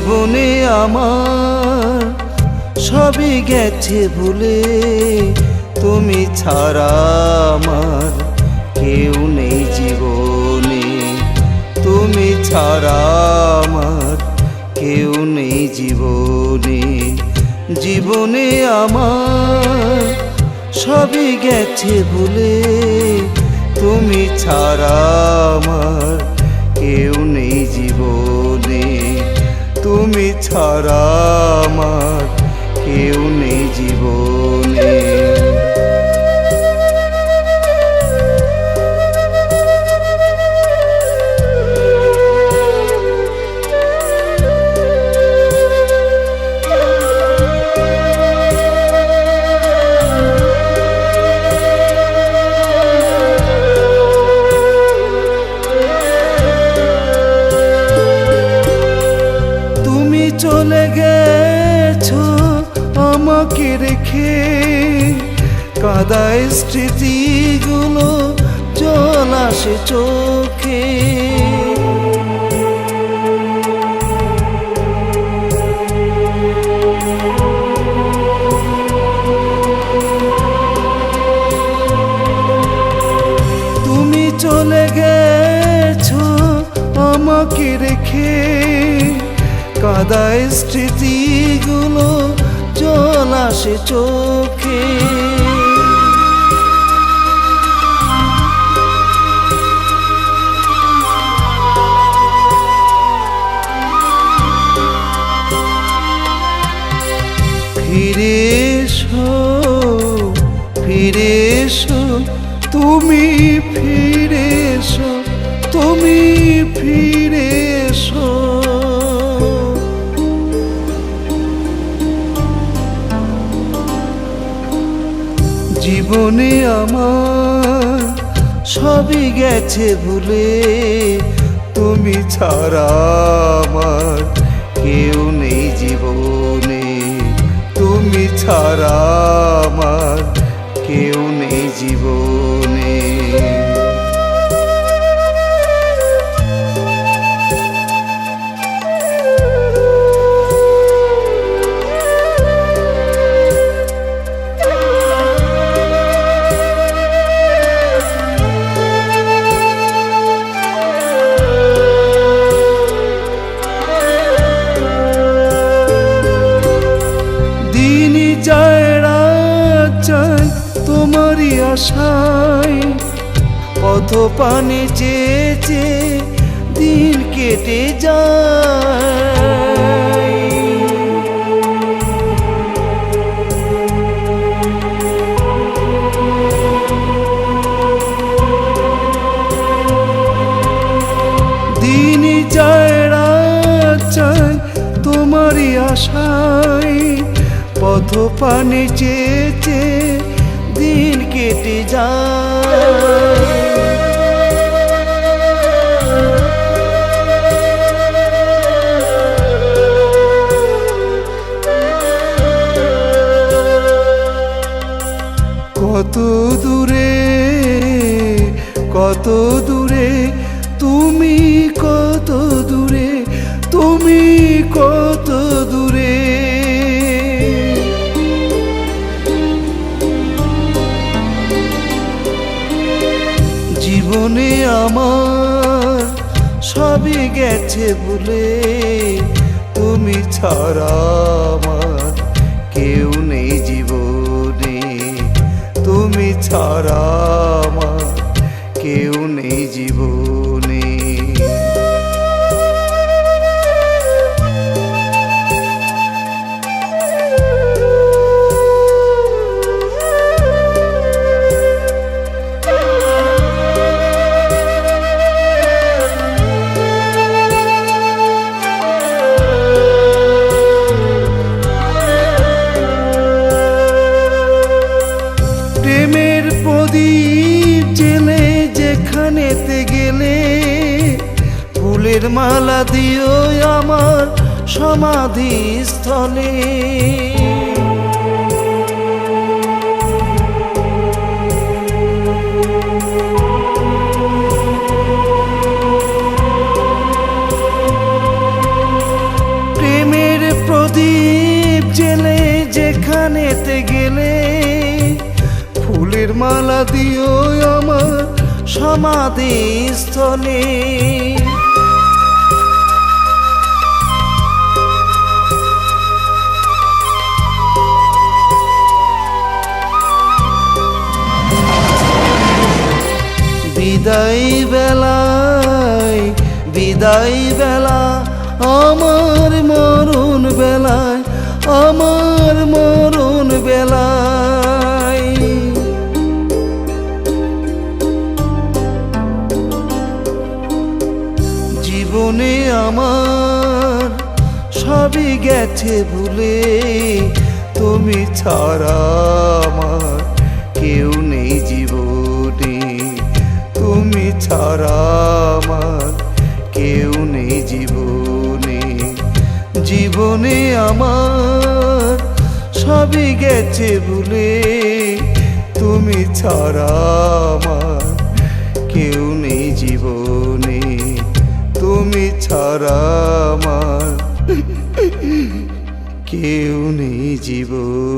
জীবনে আমার সবই গেছে ভুলে। তুমি ছাড়া আমার কেউ নেই জীবনে। তুমি ছাড়া আমার কেউ নেই জীবনে। জীবনে আমার সবই গেছে ভুলে। তুমি ছাড়া ছাড়া আমার কাদায় স্মৃতিগুলো জল আসে চোখে। তুমি চলে গেছো আমাকে রেখে। কাদায় স্মৃতিগুলো জল আসে চোখে। এসো, তুমি ফিরে এসো, তুমি ফিরে এসো। জীবনে আমার সবই গেছে ভুলে, তুমি ছাড়া আমার কেউ নেই জীবনে, তুমি ছাড়া আমার কেউ নেই জীবনে। আশায় পথ পানে চেয়ে চেয়ে দিন কেটে যায়। দিন যায় যায়, তোমারই আশায় পথ পানে চেয়ে চেয়ে কেটে যায় কত দূরে কত দূরে তুমি কত দূরে তুমি কত আমার। সবই গেছে ভুলে তুমি ছাড়া কেউ নেই জীবনে। তুমি ছাড়া কেউ নেই জীবনে। মালা দিও আমার সমাধি স্থলে প্রেমের প্রদীপ জেলে যেখানেতে গেলে, ফুলের মালা দিও আমার সমাধি স্থলে বিদায় বেলা, আমার মরণ বেলায়, আমার মরণ বেলায়। জীবনে আমার সবই গেছে ভুলে, তুমি ছাড়া আমার কেউ নেই জীবনে, তুমি ছাড়া আমার কেউ নেই জীবনে। জীবনে আমার সবই গেছে ভুলে। তুমি ছাড়া আমার কেউ নেই জীবনে। তুমি ছাড়া আমার কেউ নেই জীবনে।